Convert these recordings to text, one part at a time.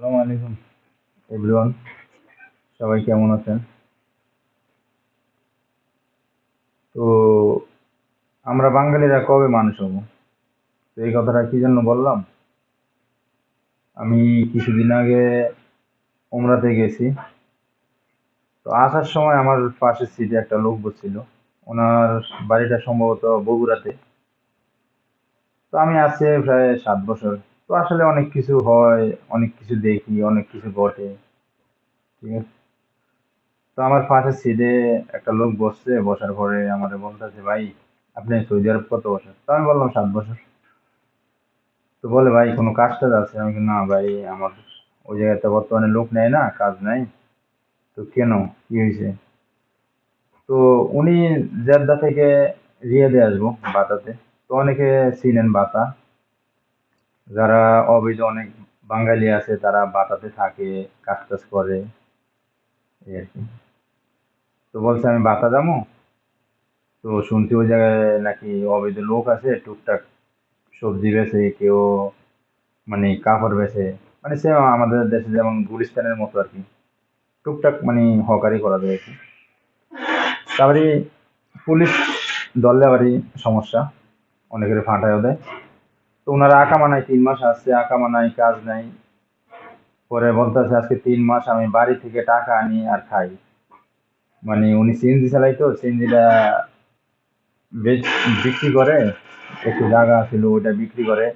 আসসালামু আলাইকুম। এভরিওয়ান, সবাই কেমন আছেন? তো আমরা বাঙালিরা কবে মানুষ হব? তো এই কথাটা কি জন্য বললাম? আমি কিছুদিন আগে উমরাতে গেছি। তো আসার সময় আমার পাশের সিটে একটা লোক বসছিল। ওনার বাড়িটা সম্ভবত বগুড়াতে। তো আমি আছি প্রায় সাত বছর। তো আসলে অনেক কিছু হয়, অনেক কিছু দেখি, অনেক কিছু ঘটে, ঠিক আছে? তো আমার পাশের সিটে একটা লোক বসছে, বসার পরে আমারে বলতেছে ভাই, আপনি সৌদি আরব কত বছর? তো আমি বললাম, সাত বছর। তো বলে, ভাই, কোনো কাজ টাজ আছে? আমি না ভাই, আমার ওই জায়গাতে বর্তমানে লোক নেয় না, কাজ নেই। তো কেন? কি হয়েছে? তো উনি জেদ্দা থেকে রিয়াদে আসব, বাতাতে। তো অনেকে চিনেন বাতা। যারা অবৈধ অনেক বাঙালি আছে, তারা বাতাতে থাকে কাজ টাজ করে, এই আর কি। তো বলছে, আমি বাতা যাব তো শুনছি ওই জায়গায় নাকি অবৈধ লোক আছে, টুকটাক সবজি বেছে, কেউ মানে কাপড় বেচে মানে সে আমাদের দেশে যেমন গুলিস্তানের মতো আর কি। টুকটাক মানে হকারি করা যায় আর কি। তারপরে পুলিশ দলে আবারই সমস্যা, অনেকের ফাঁটায়ও দেয়। তো ওনারা আকামা নাই তিন মাস আসছে আকামা নাই কাজ নাই। পরে বলতেছে, আজকে তিন মাস আমি বাড়ি থেকে টাকা আনি আর খাই। মানে উনি সিএনজি চালাই তো, সিএনজিটা বিক্রি করে, একটু জায়গা ছিল ওইটা বিক্রি করে,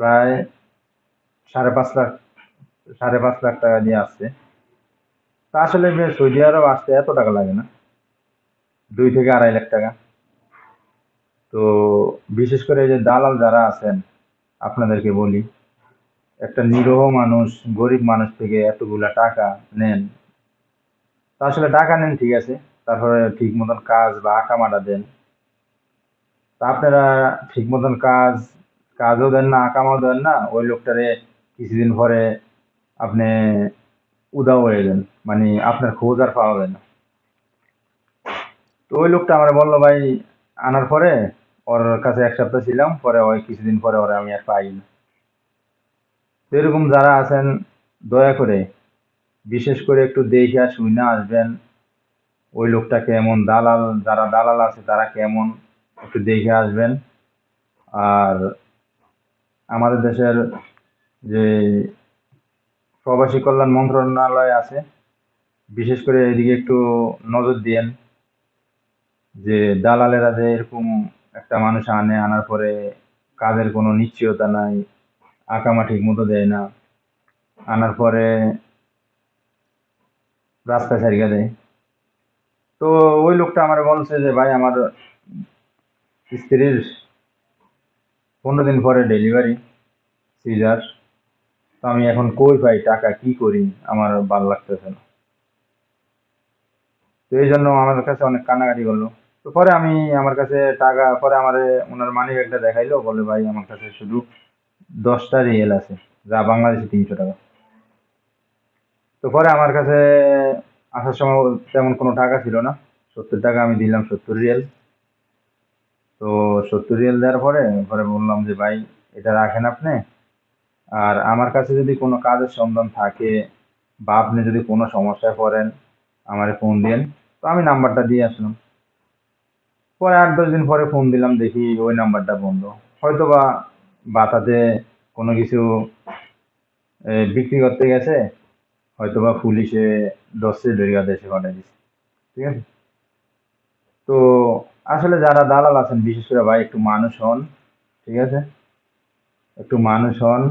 প্রায় সাড়ে পাঁচ লাখ, সাড়ে পাঁচ লাখ টাকা দিয়ে আসছে। তা আসলে সৌদি আরব আসতে এত টাকা লাগে না। দুই থেকে আড়াই লাখ টাকা। তো বিশেষ করে এই যে দালাল যারা আছেন আপনাদেরকে বলি, একটা নিরহ মানুষ, গরিব মানুষ থেকে এতগুলা টাকা নেন। তা আসলে টাকা নেন ঠিক আছে, তারপরে ঠিক মতন কাজ বা আকামাটা দেন। তা আপনারা ঠিক মতন কাজ, কাজও দেন না, আকামাও দেন না, ওই লোকটারে কিছুদিন পরে আপনি উদাও হয়ে যান মানে আপনার খোঁজ আর পাওয়া যায় না। তো ওই লোকটা আমার বলল, ভাই, আনার পরে ওর কাছে এক সপ্তাহ ছিলাম, পরে ওই কিছুদিন পরে ওরা আমি আর পাই না। তো এরকম যারা আছেন, দয়া করে, বিশেষ করে একটু দেখে শুই না আসবেন, ওই লোকটা কেমন, দালাল, যারা দালাল আছে তারা কেমন, একটু দেখে আসবেন। আর আমাদের দেশের যে প্রবাসী কল্যাণ মন্ত্রণালয় আছে, বিশেষ করে এদিকে একটু নজর দিয়েন, যে দালালেরা যে এরকম একটা মানুষ আনে, আনার পরে কাজের কোনো নিশ্চয়তা নাই, আকামা ঠিক মতো দেয় না, আনার পরে রাস্তা ছাড়িয়ে দেয়। তো ওই লোকটা আমার বলছে যে, ভাই, আমার স্ত্রীর পনেরো দিন পরে ডেলিভারি সিজার তো আমি এখন কই পাই টাকা, কি করি? আমার ভালো লাগতেছে না। তো এই জন্য আমার কাছে অনেক কান্নাকাটি করল। তো পরে আমি আমার কাছে টাকা, পরে আমার ওনার মানি ব্যাগটা দেখাইলো, বলে, ভাই, আমার কাছে শুধু দশটা রিয়েল আছে, যা বাংলাদেশে তিনশো টাকা। তো পরে আমার কাছে আসার সময় তেমন কোনো টাকা ছিল না, সত্তর টাকা আমি দিলাম, সত্তর রিয়েল তো সত্তর রিয়েল দেওয়ার পরে পরে বললাম যে, ভাই, এটা রাখেন আপনি। আর আমার কাছে যদি কোনো কাজের সন্ধান থাকে, বা আপনি যদি কোনো সমস্যায় পড়েন, আমারে ফোন দিন তো আমি নাম্বারটা দিয়ে আসলাম। পরে আট, দশ দিন পরে ফোন দিলাম, দেখি ওই নাম্বারটা বন্ধ। হয়তো বা বাতাতে কোনো কিছু বিক্রি করতে গেছে হয়তো বা পুলিশে দশে দরিয়া দেশে পাঠিয়ে দিচ্ছে ঠিক আছে? তো আসলে যারা দালাল আছেন, বিশেষ করে ভাই, একটু মানুষ হন, ঠিক আছে? একটু মানুষ হন,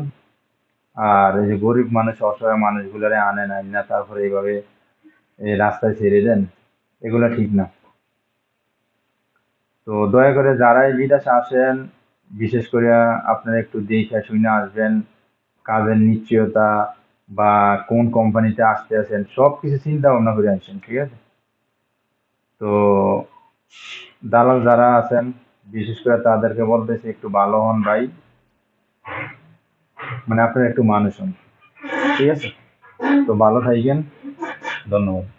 আর এই যে গরিব মানুষ, অসহায় মানুষগুলারে আনেন না, তারপরে এইভাবে এই রাস্তায় ছেড়ে দেন, এগুলো ঠিক না। তো দয়া করে যারাই বিদেশে আসেন। বিশেষ করে আপনারা একটু দেখে শুনে আসবেন কাজের নিশ্চয়তা বা কোন কোম্পানিতে আসতে আছেন সব কিছু চিন্তা ভাবনা করে আসেন ঠিক আছে? তো দালাল যারা আছেন, বিশেষ করে তাদেরকে বলতেছি, একটু ভালো হন ভাই। মানে আপনারা একটু মানুষ হন, ঠিক আছে? তো ভালো থাকেন। ধন্যবাদ।